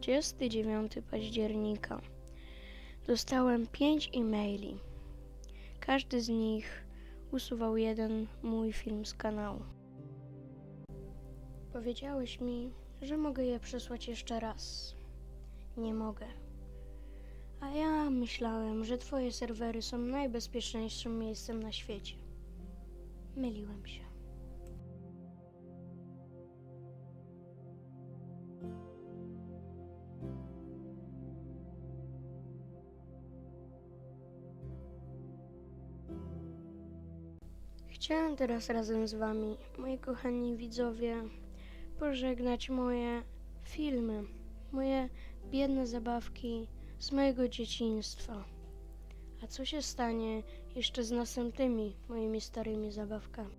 29 października. Dostałem 5 e-maili. Każdy z nich usuwał jeden mój film z kanału. Powiedziałeś mi, że mogę je przesłać jeszcze raz. Nie mogę. A ja myślałem, że twoje serwery są najbezpieczniejszym miejscem na świecie. Myliłem się. Chciałem teraz razem z Wami, moi kochani widzowie, pożegnać moje filmy, moje biedne zabawki z mojego dzieciństwa. A co się stanie jeszcze z następnymi moimi starymi zabawkami?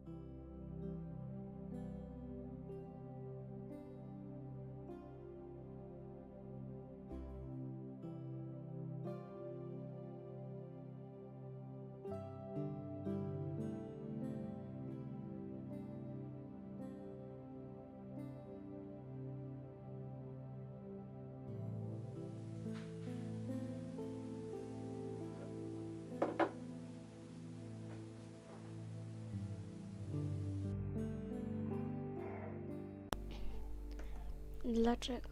Dlaczego?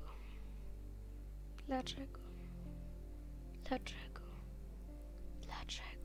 Dlaczego? Dlaczego? Dlaczego?